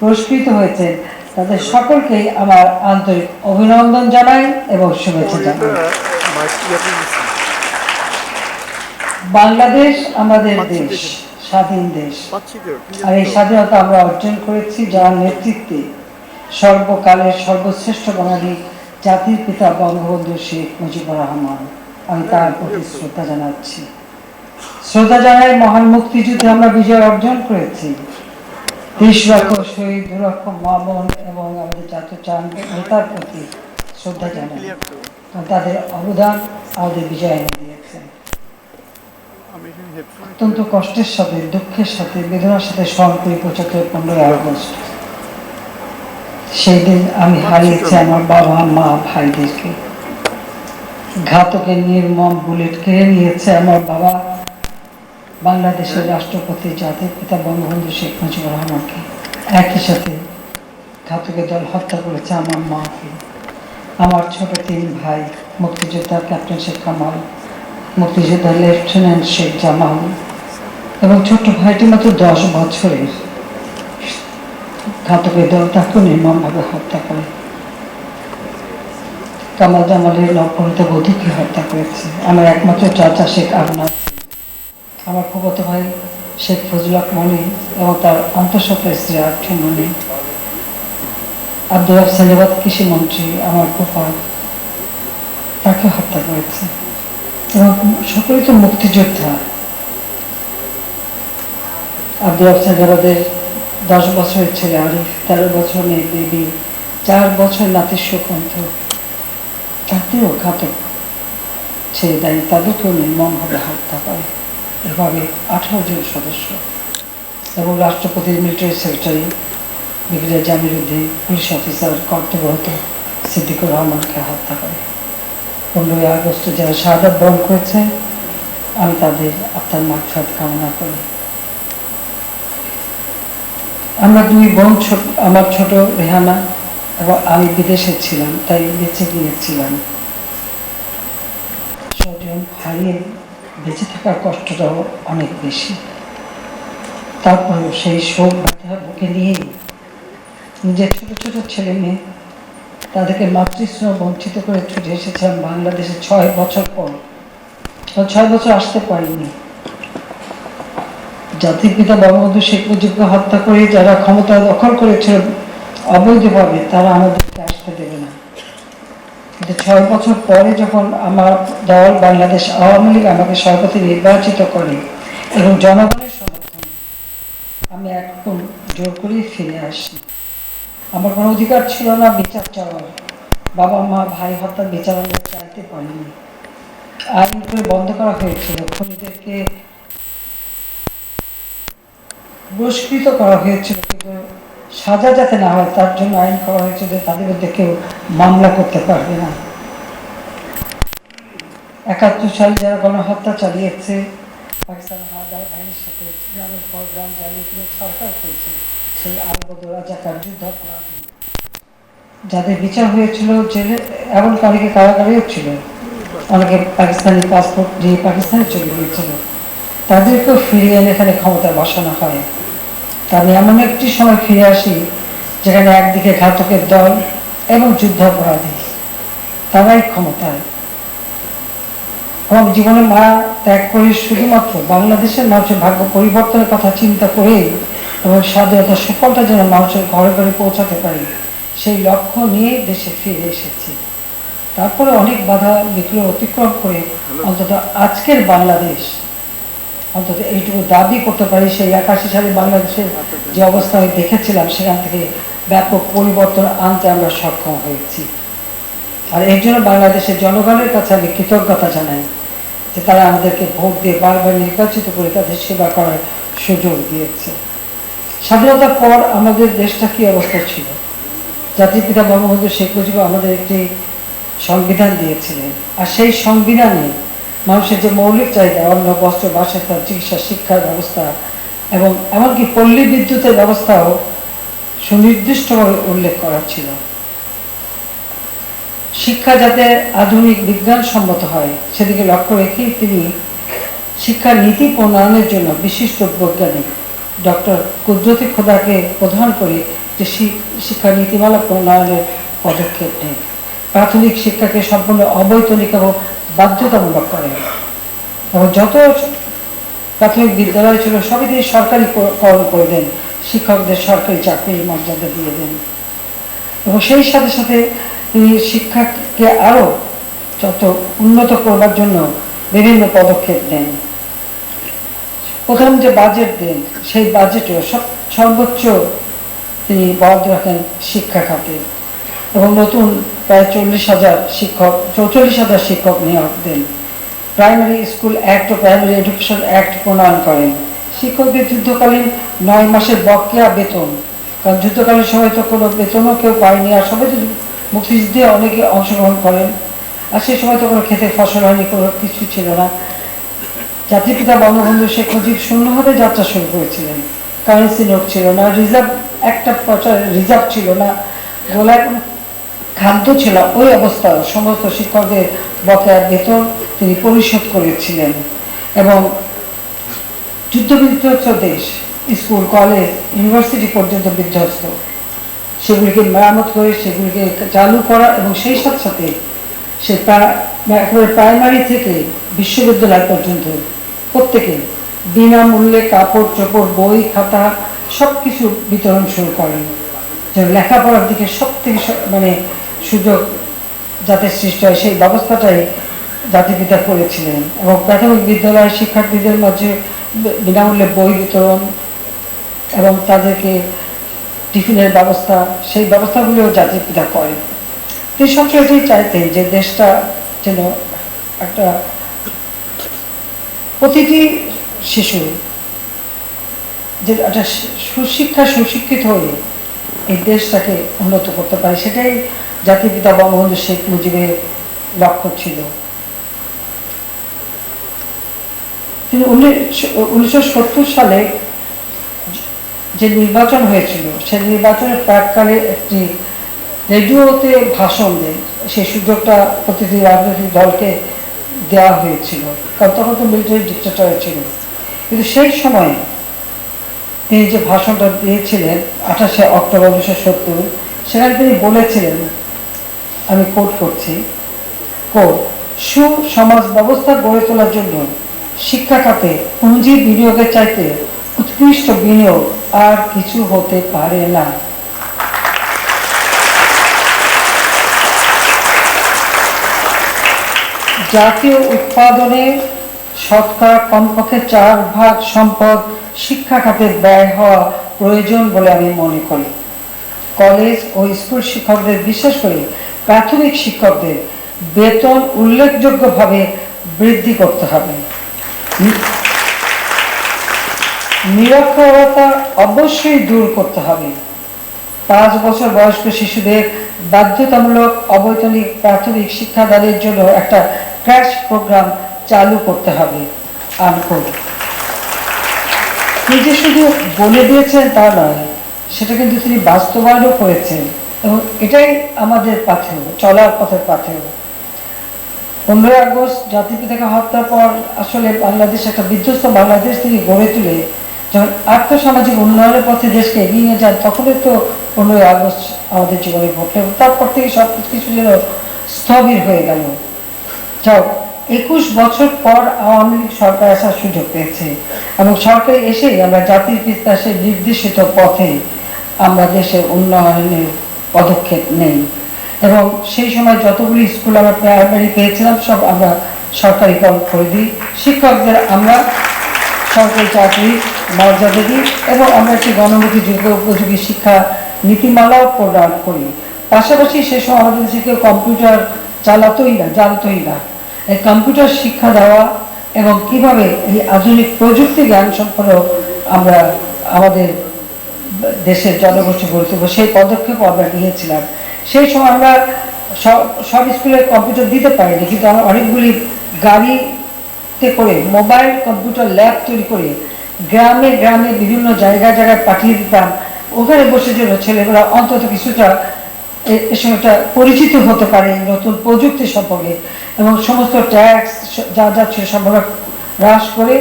পুরস্কৃত হয়েছেন। তাদের সকলকেই আমার আন্তরিক অভিনন্দন জানাই এবং শুভেচ্ছা জানাই। বাংলাদেশ আমাদের দেশ স্বাধীন দেশ। আর এই স্বাধীনতা আমরা অর্জন করেছি যার নেতৃত্বে সর্বকালের সর্বশ্রেষ্ঠ বাঙালি জাতির পিতা বঙ্গবন্ধু শেখ মুজিবুর রহমান। আমি তার প্রতি শ্রদ্ধা জানাচ্ছি। শ্রদ্ধা জানাই মহান মুক্তিযুদ্ধে আমরা বিজয় অর্জন করেছি। লক্ষ শহীদ এবং আমাদের জাতীয় চান নেতার প্রতি শ্রদ্ধা জানাই। তাদের অবদান আমাদের বিজয় এনে দিয়েছেন অত্যন্ত কষ্টের সাথে, দুঃখের সাথে, বেদনার সাথে স্মরণ করি পঁচাত্তর, পনেরোই আগস্ট। সেই দিন আমি হারিয়েছি আমার বাবা, মা, ভাইদেরকে। ঘাতকের নির্মম বুলেট কেড়ে নিয়েছে আমার বাবা। বাংলাদেশের রাষ্ট্রপতি জাতির পিতা বঙ্গবন্ধু শেখ মুজিবুর রহমানকে একই সাথে ঘাতকের দল হত্যা করেছে আমার মাকে। আমার ছোট তিন ভাই মুক্তিযোদ্ধা ক্যাপ্টেন শেখ কামাল, মুক্তিযোদ্ধা লেফটেন্যান্ট শেখ জামাল এবং ছোট্ট ভাইটি মাত্র দশ বছরের। ঘাতকের দল তাকে নির্মমভাবে হত্যা করে। কামাল জামালের নবপরিত বধূকে হত্যা করেছে। আমার একমাত্র চাচা শেখ আবনাথ আমার ফুফতো ভাই শেখ ফজলক মনি এবং তার অন্তঃসত্ত্বা স্ত্রী আর্থী মনি। আব্দুল সালেবাদ কৃষিমন্ত্রী আমার ফুফা, তাকে হত্যা করেছে। এবং সকলেই তো মুক্তিযোদ্ধা। আব্দুল সালেবাদের দশ বছরের ছেলে আরিফ, তেরো বছর মেয়ে বেবি চার বছর নাতি সুকন্ঠ তাতেও ঘাতক। ছেড়ে দেয়, তাদেরকেও নির্মমভাবে হত্যা করে। এভাবে আঠারো জন সদস্য এবং রাষ্ট্রপতির military secretary brigadier Jamiruddin police officer কর্তব্যরত সিদ্দিকুর রহমানকে হত্যা করে। পনেরোই আগস্ট যারা শাহাদাত বরণ করেছে, আমি তাদের আত্মার মাগফাত কামনা করি। আমরা দুই বোন ছোট, আমার ছোট রেহানা এবং আমি বিদেশে ছিলাম, তাই বেঁচে গিয়েছিলাম। স্বজন হারিয়ে বেঁচে থাকার কষ্টটাও অনেক বেশি। তারপরেও সেই শোক ব্যথা বুকে নিয়েই নিজের ছোট ছোট ছেলে মেয়ে তাদেরকে মাতৃস্নেহ বঞ্চিত করে ছুটে এসেছিলাম বাংলাদেশে ছয় বছর পর ছয় বছর আসতে পারিনি। জাতির পিতা বঙ্গবন্ধু শেখ মুজিবকে হত্যা করে যারা ক্ষমতা দখল করেছিল অবৈধভাবে, তারা আমাদেরকে আসতে দেবে না কিন্তু ছয় বছর পরে যখন আমার দল বাংলাদেশ আওয়ামী লীগ আমাকে সভাপতি নির্বাচিত করে এবং জনগণের সমর্থনে আমি একদম জোর করেই ফিরে আসি। আমার কোনো অধিকার ছিল না বিচার চাওয়ার। বাবা মা, ভাই হত্যার বিচার আমরা চাইতে পারিনি। আইন করে বন্ধ করা হয়েছিল। খুনিদেরকে পুরস্কৃত করা হয়েছিল। কিন্তু সাজা যাতে না হয়, তার জন্য আইন করা হয়েছে যে তাদের বিরুদ্ধে কেউ মামলা করতে পারবে না। একাত্তর সালে যারা গণহত্যা চালিয়েছে, পাকিস্তান হায়দার বাহিনীর সাথে গ্রামের পর গ্রাম জ্বালিয়ে দিয়ে সরকার করেছে সেই আলবদ রাজাকার যুদ্ধ যাদের বিচার হয়েছিল জেলে এমনকি অনেকে কারাগারেও ছিল। অনেকে পাকিস্তানি পাসপোর্ট দিয়ে পাকিস্তানে চলে গিয়েছিল। তাদেরকেও ফিরিয়ে এনে এখানে ক্ষমতায় বসানো হয়। তা আমি এমন একটি সময় ফিরে আসি, যেখানে একদিকে ঘাতকের দল এবং যুদ্ধ অপরাধী তারাই ক্ষমতায়। এবং জীবনে মা ত্যাগ করে শুধুমাত্র বাংলাদেশের মানুষের ভাগ্য পরিবর্তনের কথা চিন্তা করেই এবং স্বাধীনতা সুফলটা যেন মানুষের ঘরে ঘরে পৌঁছাতে পারি, সেই লক্ষ্য নিয়ে দেশে ফিরে এসেছি। তারপরে অনেক বাধা বিঘ্ন অতিক্রম করে অন্তত আজকের বাংলাদেশ, অন্তত এইটুকু দাবি করতে পারি, সেই একাশি সালে বাংলাদেশের যে অবস্থা আমি দেখেছিলাম সেখান থেকে ব্যাপক পরিবর্তন আনতে আমরা সক্ষম হয়েছি। আর এর জন্য বাংলাদেশের জনগণের কাছে আমি কৃতজ্ঞতা জানাই যে তারা আমাদেরকে ভোট দিয়ে বারবার নির্বাচিত করে তাদের সেবা করার সুযোগ দিয়েছে। স্বাধীনতার পর আমাদের দেশটা কি অবস্থা ছিল? জাতির পিতা বঙ্গবন্ধু শেখ মুজিব আমাদের একটি সংবিধান দিয়েছিলেন। আর সেই সংবিধানে মানুষের যে মৌলিক চাহিদা, অন্ন, বস্ত্র, বাসস্থান, চিকিৎসা, শিক্ষার ব্যবস্থা এবং এমনকি পল্লী বিদ্যুতের ব্যবস্থাও সুনির্দিষ্টভাবে উল্লেখ করা ছিল। শিক্ষা যাতে আধুনিক বিজ্ঞানসম্মত হয়, সেদিকে লক্ষ্য রেখেই তিনি শিক্ষা নীতি প্রণয়নের জন্য বিশিষ্ট বৈজ্ঞানিক ডক্টর কুদরতি খোদাকে প্রধান করে যে শিক্ষা নীতিমালা প্রণয়নের পদক্ষেপ নেয়। প্রাথমিক শিক্ষাকে সম্পূর্ণ অবৈতনিক এবং বাধ্যতামূলক করেন এবং যত প্রাথমিক বিদ্যালয় ছিল, সবই তিনি সরকারি করণ করে দেন শিক্ষকদের সরকারি চাকরির মর্যাদা দিয়ে দেন। এবং সেই সাথে সাথে তিনি শিক্ষাকে আরও যত উন্নত করবার জন্য বিভিন্ন পদক্ষেপ নেন। প্রথম যে বাজেট দেন, সেই বাজেটেও সব সর্বোচ্চ তিনি বরাদ্দ রাখেন শিক্ষা খাতে। এবং নতুন প্রায় চল্লিশ হাজার শিক্ষক, চৌচল্লিশ হাজার শিক্ষক নিয়োগ দেন। প্রাইমারি স্কুল অ্যাক্ট ও প্রাইমারি এডুকেশন অ্যাক্ট প্রণয়ন করেন। শিক্ষকদের যুদ্ধকালীন নয় মাসের বকেয়া বেতন। কারণ যুদ্ধকালীন সময় তো কোনো বেতনও কেউ পায়নি, আর সবাই তো মুক্তিযুদ্ধে অনেকে অংশগ্রহণ করেন। আর সেই সময় তো কোনো খেতে ফসল হয়নি, কোনো কিছু ছিল না। জাতির পিতা বঙ্গবন্ধু শেখ মুজিব শূন্যভাবে যাত্রা শুরু করেছিলেন। কারেন্সি নোট ছিল না, রিজার্ভ, একটা প্রচার রিজার্ভ ছিল না গোলায় খাদ্য ছিল ওই অবস্থা সমস্ত শিক্ষকদের বকেয়া বেতন তিনি পরিশোধ করেছিলেন। এবং যুদ্ধ বিধ্বস্ত দেশ স্কুল, কলেজ, ইউনিভার্সিটি পর্যন্ত বিধ্বস্ত। সেগুলিকে মেরামত করে সেগুলিকে চালু করা এবং সেই সাথে সাথে সে একেবারে প্রাইমারি থেকে বিশ্ববিদ্যালয় পর্যন্ত প্রত্যেকে বিনামূল্যে কাপড়, চোপড়, বই, খাতা সব কিছু বিতরণ শুরু করেন, যেন লেখাপড়ার দিকে সব থেকে মানে সুযোগ যাতে সৃষ্টি হয়, সেই ব্যবস্থাটাই জাতিপিতা করেছিলেন। এবং প্রাথমিক বিদ্যালয়ের শিক্ষার্থীদের মাঝে বিনামূল্যে বই বিতরণ এবং তাদেরকে টিফিনের ব্যবস্থা, সেই ব্যবস্থাগুলিও জাতির পিতা তিনি সবসময় এটাই চাইতেন যে দেশটা যেন একটা প্রতিটি শিশু যে একটা সুশিক্ষা সুশিক্ষিত হয়ে এই দেশটাকে উন্নত করতে পারে, সেটাই জাতির পিতা বঙ্গবন্ধু শেখ মুজিবের লক্ষ্য ছিল। তিনি উনিশশো সত্তর সালে যে নির্বাচন হয়েছিল সেই নির্বাচনের প্রাককালে একটি রেডিওতে ভাষণ দেন সেই সুযোগটা প্রতিটি রাজনৈতিক দলকে দেওয়া হয়েছিল। কারণ তখন তো মিলিটারি ডিক্টেটর ছিল। কিন্তু সেই সময় তিনি যে ভাষণটা দিয়েছিলেন, আঠাশে অক্টোবর উনিশশো সত্তর, সেখানে তিনি বলেছিলেন, আমি কোট করছি কোট সুসমাজ ব্যবস্থা গড়ে তোলার জন্য শিক্ষা খাতে পুঁজি বিনিয়োগের চাইতে উৎকৃষ্ট বিনিয়োগ আর কিছু হতে পারে না। জাতীয় উৎপাদনে শতকরা কমপক্ষে চার ভাগ সম্পদ শিক্ষা খাতে ব্যয় হওয়া প্রয়োজন বলে আমি মনে করি। কলেজ ও স্কুল শিক্ষকদের বিশেষ করে প্রাথমিক শিক্ষকদের বেতন উল্লেখযোগ্যভাবে বৃদ্ধি করতে হবে। নিরক্ষরতা অবশ্যই দূর করতে হবে। পাঁচ বছর বয়স্ক শিশুদের বাধ্যতামূলক অবৈতনিক প্রাথমিক শিক্ষাদানের জন্য একটা ক্র্যাশ প্রোগ্রাম চালু করতে হবে। তিনি যে শুধু বলে দিয়েছেন তা নয়, সেটা কিন্তু তিনি বাস্তবায়নও করেছেন এবং এটাই আমাদের পাথেয়, চলার পথের পাথেয়। পনেরোই আগস্ট জাতিপিতাকে হত্যার পর আসলে বাংলাদেশ, একটা বিধ্বস্ত বাংলাদেশ তিনি গড়ে তুলে যখন আর্থসামাজিক উন্নয়নের পথে দেশকে এগিয়ে নিয়ে যান, তখনই তো পনেরোই আগস্ট আমাদের জীবনে ঘটলো তারপর থেকে সব কিছু যেন স্থবির হয়ে গেল। যাও, একুশ বছর পর আওয়ামী লীগ সরকার আসার সুযোগ পেয়েছে এবং সরকার এসেই আমরা জাতির সে নির্দেশিত পথে আমরা দেশের উন্নয়নের পদক্ষেপ নেই। এবং সেই সময় যতগুলি স্কুল আমরা প্রাইমারি পেয়েছিলাম, সব আমরা সরকারি সরকারিকরণ করে দিই। শিক্ষকদের আমরা সরকারি চাকরি মর্যাদা দিই এবং আমরা একটি গণমুখী যোগ্য উপযোগী শিক্ষা নীতিমালাও প্রদান করি। পাশাপাশি সে সময় আমাদের দেশে কেউ কম্পিউটার চালাতোই না, জানতোই না। এই কম্পিউটার শিক্ষা দেওয়া এবং কীভাবে এই আধুনিক প্রযুক্তি জ্ঞান সম্পন্ন আমরা আমাদের দেশের জনগোষ্ঠী গড়ে তুলবো, সেই পদক্ষেপ আমরা নিয়েছিলাম। সেই সময় আমরা সব সব স্কুলে কম্পিউটার দিতে পারিনি, কিন্তু আমরা অনেকগুলি গাড়িতে করে মোবাইল, কম্পিউটার, ল্যাব তৈরি করে গ্রামে গ্রামে বিভিন্ন জায়গায় জায়গায় পাঠিয়ে দিতাম। ওখানে বসে যেন ছেলেমেয়েরা অন্তত কিছুটা এর সঙ্গে পরিচিত হতে পারে নতুন প্রযুক্তি সম্পর্কে এবং সমস্ত ট্যাক্স যা যা ছিল সব হ্রাস করে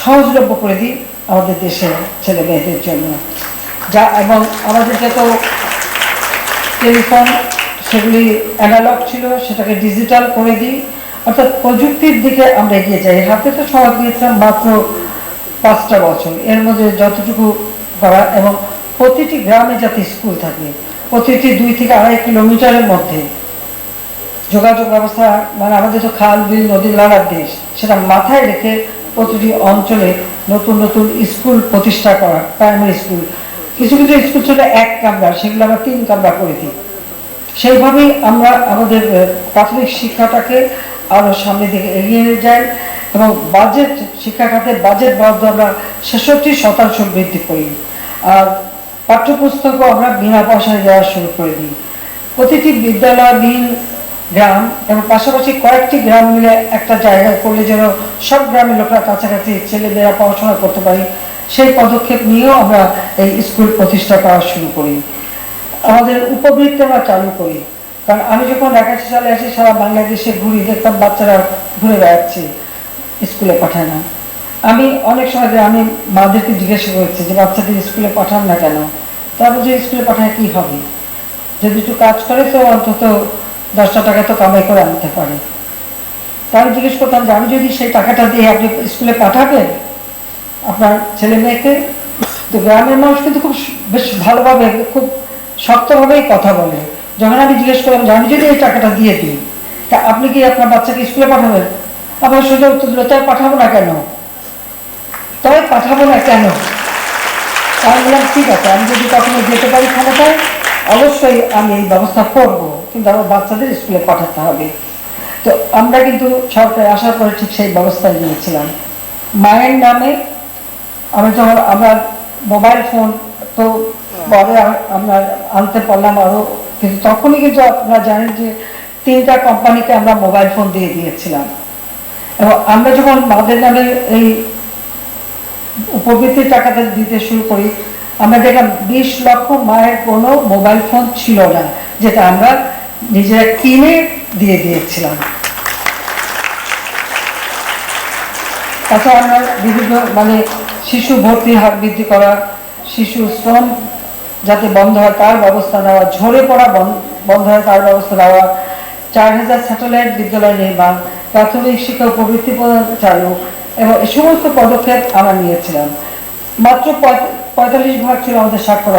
সহজলভ্য করে দিই আমাদের দেশের ছেলে মেয়েদের জন্য। যা এবং আমাদের যত টেলিফোন, সেগুলি অ্যানালগ ছিল, সেটাকে ডিজিটাল করে দিই। অর্থাৎ প্রযুক্তির দিকে আমরা এগিয়ে যাই। হাতে তো সময় দিয়েছিলাম, মাত্র পাঁচটা বছর। এর মধ্যে যতটুকু করা এবং প্রতিটি গ্রামে যাতে স্কুল থাকে, প্রতিটি দুই থেকে আড়াই কিলোমিটারের মধ্যে যোগাযোগ ব্যবস্থা মানে আমাদের তো খাল, বিল নদী নালার দেশ, সেটা মাথায় রেখে প্রতিটি অঞ্চলে নতুন নতুন স্কুল প্রতিষ্ঠা করা প্রাইমারি স্কুল কিছু কিছু স্কুল ছিল এক কামরা সেগুলো আমরা তিন কামরা করে দিই। সেইভাবেই আমরা আমাদের প্রাথমিক শিক্ষাটাকে আরও সামনের দিকে এগিয়ে যাই এবং বাজেট শিক্ষা খাতের বাজেট বরাদ্দ আমরা ছেষট্টি শতাংশ বৃদ্ধি করি। আর পাঠ্যপুস্তকও আমরা বিনা পয়সায় দেওয়া শুরু করে দিই। প্রতিটি বিদ্যালয়বিহীন গ্রাম এবং পাশাপাশি কয়েকটি গ্রাম মিলে একটা জায়গায় করলে যেন সব গ্রামের লোকরা কাছাকাছি ছেলেমেয়েরা পড়াশোনা করতে পারি, সেই পদক্ষেপ নিয়েও আমরা এই স্কুল প্রতিষ্ঠা করা শুরু করি। আমাদের উপবৃত্তি আমরা চালু করি। কারণ আমি যখন একাশি সালে আসি সারা বাংলাদেশে ঘুরি, দেখতাম বাচ্চারা ঘুরে বেড়াচ্ছে, স্কুলে পাঠায় না। আমি অনেক সময় যে আমি মাদেরকে জিজ্ঞাসা করেছি যে, বাচ্চাদের স্কুলে পাঠান না কেন? তারা বলছে, স্কুলে পাঠায় কি হবে? যদি একটু কাজ করে, তো অন্তত দশটা টাকা তো কামাই করে আনতে পারে। তা আমি জিজ্ঞেস করতাম যে, আমি যদি সেই টাকাটা দিয়ে আপনি স্কুলে পাঠাবেন আপনার ছেলে মেয়েকে? তো গ্রামের মানুষ কিন্তু খুব বেশ ভালোভাবে, খুব শক্তভাবেই কথা বলে। যখন আমি জিজ্ঞেস করলাম যে আমি যদি এই টাকাটা দিয়ে দিই, তা আপনি কি আপনার বাচ্চাকে স্কুলে পাঠাবেন? আমার সোজা উত্তর দিল তাই পাঠাবো না কেন? তবে পাঠাবো না কেন? আমি বললাম, ঠিক আছে, আমি যদি কখনো যেতে পারি ক্ষমতায়, অবশ্যই আমি এই ব্যবস্থা করব, কিন্তু আমার বাচ্চাদের স্কুলে পাঠাতে হবে। তো আমরা কিন্তু সরকার আসার পরে ঠিক সেই ব্যবস্থা নিয়েছিলাম মায়ের নামে আমি যখন, আমরা মোবাইল ফোন তো পরে আমরা আনতে পারলাম আরও কিন্তু তখনই কিন্তু আপনারা জানেন যে তিনটা কোম্পানিকে আমরা মোবাইল ফোন দিয়ে দিয়েছিলাম। এবং আমরা যখন মাদের নামে এই উপবৃত্তির টাকাটা দিতে শুরু করি, আমরা দেখলাম বিশ লক্ষ মায়ের কোনো মোবাইল ফোন ছিল না, যেটা আমরা নিজেরা কিনে দিয়ে দিয়েছিলাম। তাছাড়া আমরা বিভিন্ন মানে শিশু ভর্তি হার বৃদ্ধি করা, শিশু শ্রম যাতে বন্ধ হয়, তার ব্যবস্থা নেওয়া, ঝরে পড়া বন- বন্ধ হয়, তার ব্যবস্থা নেওয়া। চার হাজার স্যাটেলাইট বিদ্যালয় নির্মাণ, প্রাথমিক শিক্ষা প্রবৃত্তি প্রদান চালু, এবং সমস্ত পদক্ষেপ আমরা নিয়েছিলাম। মাত্র পঁয়তাল্লিশ ভাগ ছিল আমাদের সাক্ষরতা